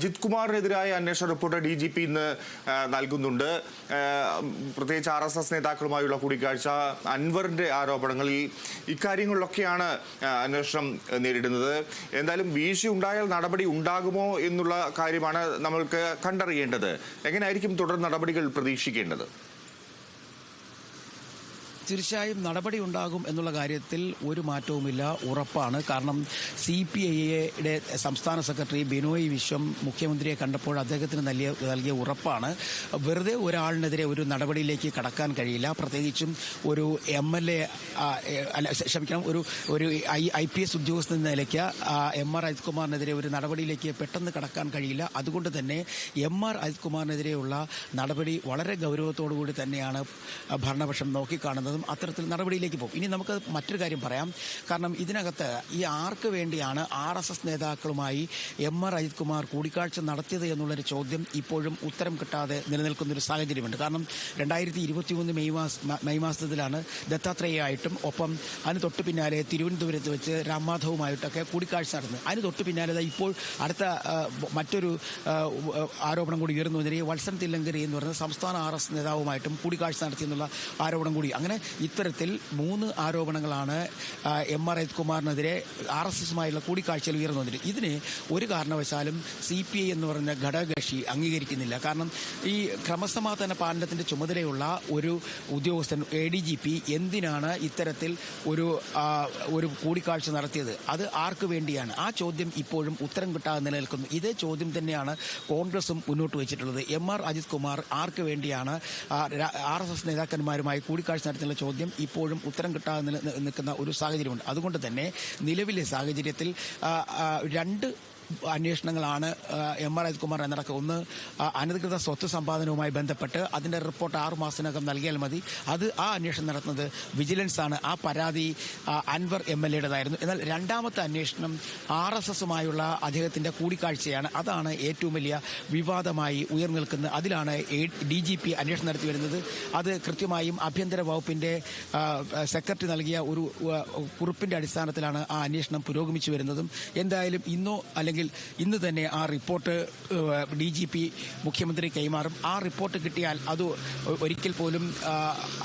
അജിത് കുമാറിനെതിരായ അന്വേഷണ report D G P ഇന്ന് നൽകുന്നുണ്ട് പ്രത്യേകിച്ച് ആർ എസ് എസ് നേതാക്കളുമായുള്ള കൂടിക്കാഴ്ച അൻവറിന്റെ ആരോപണങ്ങളിൽ ഇക്കാര്യങ്ങളിലൊക്കെയാണ് അന്വേഷണം നേരിടുന്നത്. എന്തായാലും വീഴ്ച ഉണ്ടായാൽ നടപടി ഉണ്ടാകുമോ എന്നുള്ള കാര്യമാണ് നമ്മൾക്ക് കണ്ടറിയേണ്ടത്. എങ്ങനെയായിരിക്കും തുടർ നടപടികൾ പ്രതീക്ഷിക്കേണ്ടത്? തീർച്ചയായും നടപടി ഉണ്ടാകും എന്നുള്ള കാര്യത്തിൽ ഒരു മാറ്റവുമില്ല ഉറപ്പാണ്. കാരണം സി പി ഐയുടെ സംസ്ഥാന സെക്രട്ടറി ബിനോയ് വിശ്വം മുഖ്യമന്ത്രിയെ കണ്ടപ്പോൾ അദ്ദേഹത്തിന് നൽകിയ നൽകിയ ഉറപ്പാണ്. വെറുതെ ഒരാളിനെതിരെ ഒരു നടപടിയിലേക്ക് കടക്കാൻ കഴിയില്ല. പ്രത്യേകിച്ചും ഒരു എം എൽ എ ക്ഷമിക്കണം ഒരു ഒരു ഐ ഐ പി എസ് ഉദ്യോഗസ്ഥൻ എന്ന നിലയ്ക്ക് എം ആർ അജിത് കുമാറിനെതിരെ ഒരു നടപടിയിലേക്ക് പെട്ടെന്ന് കടക്കാൻ കഴിയില്ല. അതുകൊണ്ട് തന്നെ എം ആർ അജിത് കുമാറിനെതിരെയുള്ള നടപടി വളരെ ഗൗരവത്തോടു കൂടി തന്നെയാണ് ഭരണപക്ഷം നോക്കിക്കാണുന്നതും. അത്തരത്തിൽ നടപടിയിലേക്ക് പോകും. ഇനി നമുക്ക് മറ്റൊരു കാര്യം പറയാം. കാരണം ഇതിനകത്ത് ഈ ആർക്ക് വേണ്ടിയാണ് ആർ എസ് എസ് നേതാക്കളുമായി എം ആർ അജിത് കുമാർ കൂടിക്കാഴ്ച നടത്തിയത് എന്നുള്ളൊരു ചോദ്യം ഇപ്പോഴും ഉത്തരം കിട്ടാതെ നിലനിൽക്കുന്ന ഒരു സാഹചര്യമുണ്ട്. കാരണം രണ്ടായിരത്തി ഇരുപത്തിമൂന്ന് മെയ് മാസ മെയ് മാസത്തിലാണ് ദത്താത്രേയായിട്ടും ഒപ്പം അതിന് തൊട്ട് പിന്നാലെ തിരുവനന്തപുരത്ത് വെച്ച് രാംമാധവുമായിട്ടൊക്കെ കൂടിക്കാഴ്ച നടന്നു അതിന് തൊട്ട് പിന്നാലെ ഇപ്പോൾ അടുത്ത മറ്റൊരു ആരോപണം കൂടി ഉയർന്നു. വത്സൻ തില്ലങ്കരി എന്ന് പറയുന്ന സംസ്ഥാന ആർ എസ് നേതാവുമായിട്ടും കൂടിക്കാഴ്ച നടത്തിയെന്നുള്ള ആരോപണം കൂടി. അങ്ങനെ ഇത്തരത്തിൽ മൂന്ന് ആരോപണങ്ങളാണ് എം ആർ അജിത് കുമാറിനെതിരെ ആർ എസ് എസുമായുള്ള കൂടിക്കാഴ്ചയിൽ ഉയർന്നു ഇതിനെ ഒരു കാരണവശാലും സി പി ഐ എന്ന് പറയുന്ന ഘടകകക്ഷി അംഗീകരിക്കുന്നില്ല. കാരണം ഈ ക്രമസമാധാന പാലനത്തിന്റെ ചുമതലയുള്ള ഒരു ഉദ്യോഗസ്ഥൻ എ ഡി ജി പി എന്തിനാണ് ഇത്തരത്തിൽ ഒരു ഒരു കൂടിക്കാഴ്ച നടത്തിയത്? അത് ആർക്ക് വേണ്ടിയാണ്? ആ ചോദ്യം ഇപ്പോഴും ഉത്തരം കിട്ടാതെ നിലനിൽക്കുന്നു. ഇതേ ചോദ്യം തന്നെയാണ് കോൺഗ്രസും മുന്നോട്ട് വെച്ചിട്ടുള്ളത്. എം ആർ അജിത് കുമാർ ആർക്ക് വേണ്ടിയാണ് ആർ എസ് എസ് നേതാക്കന്മാരുമായി കൂടിക്കാഴ്ച നടത്തിയുള്ള ചോദ്യം ഇപ്പോഴും ഉത്തരം കിട്ടാതെ നിൽക്കുന്ന ഒരു സാഹചര്യമുണ്ട്. അതുകൊണ്ട് തന്നെ നിലവിലെ സാഹചര്യത്തിൽ രണ്ട് അന്വേഷണങ്ങളാണ് എം ആർ അജിത് കുമാർ നടക്കുക ഒന്ന് അനധികൃത സ്വത്ത് സമ്പാദനവുമായി ബന്ധപ്പെട്ട് അതിന്റെ റിപ്പോർട്ട് ആറു മാസത്തിനകം നൽകിയാൽ മതി. അത് ആ അന്വേഷണം നടത്തുന്നത് വിജിലൻസ് ആണ് ആ പരാതി അൻവർ എം എൽ എയുടേതായിരുന്നു. എന്നാൽ രണ്ടാമത്തെ അന്വേഷണം ആർ എസ് എസുമായുള്ള അദ്ദേഹത്തിന്റെ കൂടിക്കാഴ്ചയാണ്. അതാണ് ഏറ്റവും വലിയ വിവാദമായി ഉയർന്നു നിൽക്കുന്നത് അതിലാണ് ഡി ജി പി അന്വേഷണം നടത്തി വരുന്നത്. അത് കൃത്യമായും ആഭ്യന്തര വകുപ്പിന്റെ സെക്രട്ടറി നൽകിയ ഒരു കുറിപ്പിന്റെ അടിസ്ഥാനത്തിലാണ് ആ അന്വേഷണം പുരോഗമിച്ചു വരുന്നതും. എന്തായാലും ഇന്നോ അല്ലെങ്കിൽ ഇന്ന് തന്നെ ആ റിപ്പോർട്ട് ഡി ജി പി മുഖ്യമന്ത്രി കൈമാറും. ആ റിപ്പോർട്ട് കിട്ടിയാൽ അത് ഒരിക്കൽ പോലും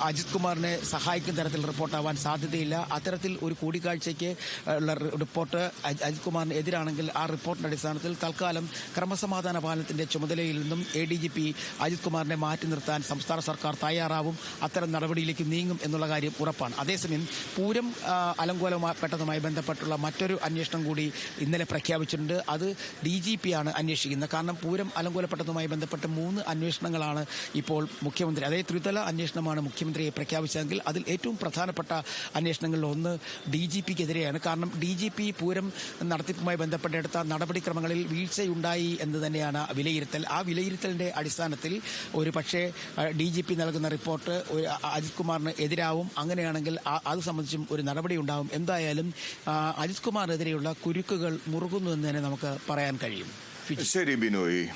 അജിത് കുമാറിനെ സഹായിക്കുന്ന തരത്തിൽ റിപ്പോർട്ടാവാൻ സാധ്യതയില്ല. അത്തരത്തിൽ ഒരു കൂടിക്കാഴ്ചയ്ക്ക് ഉള്ള റിപ്പോർട്ട് അജ്- അജിത് കുമാറിന് എതിരാണെങ്കിൽ ആ റിപ്പോർട്ടിന്റെ അടിസ്ഥാനത്തിൽ തൽക്കാലം ക്രമസമാധാന പാലനത്തിന്റെ ചുമതലയിൽ നിന്നും A D G P Ajith കുമാറിനെ മാറ്റി നിർത്താൻ സംസ്ഥാന സർക്കാർ തയ്യാറാവും. അത്തരം നടപടിയിലേക്ക് നീങ്ങും എന്നുള്ള കാര്യം ഉറപ്പാണ്. അതേസമയം പൂരം അലങ്കോലപ്പെട്ടതുമായി ബന്ധപ്പെട്ടുള്ള മറ്റൊരു അന്വേഷണം കൂടി ഇന്നലെ പ്രഖ്യാപിച്ചിട്ടുണ്ട്. അത് ഡി ജി പി ആണ് അന്വേഷിക്കുന്നത്. കാരണം പൂരം അലങ്കോലപ്പെട്ടതുമായി ബന്ധപ്പെട്ട് മൂന്ന് അന്വേഷണങ്ങളാണ് ഇപ്പോൾ മുഖ്യമന്ത്രി അതായത് ത്രിതല അന്വേഷണമാണ് മുഖ്യമന്ത്രിയെ പ്രഖ്യാപിച്ചതെങ്കിൽ അതിൽ ഏറ്റവും പ്രധാനപ്പെട്ട അന്വേഷണങ്ങളിൽ ഒന്ന് ഡി ജി പിക്കെതിരെയാണ്. കാരണം ഡി ജി പി പൂരം നടത്തിപ്പുമായി ബന്ധപ്പെട്ടെടുത്ത നടപടിക്രമങ്ങളിൽ വീഴ്ചയുണ്ടായി എന്ന് തന്നെയാണ് വിലയിരുത്തൽ. ആ വിലയിരുത്തലിന്റെ അടിസ്ഥാനത്തിൽ ഒരു പക്ഷേ ഡി ജി പി നൽകുന്ന റിപ്പോർട്ട് അജിത് കുമാറിന് എതിരാവും. അങ്ങനെയാണെങ്കിൽ അത് സംബന്ധിച്ചും ഒരു നടപടി ഉണ്ടാവും എന്തായാലും അജിത് കുമാറിനെതിരെയുള്ള കുരുക്കുകൾ മുറുകുന്നു എന്ന് തന്നെ നമുക്ക് പറയാൻ കഴിയും. ശരി ബിനോയ്.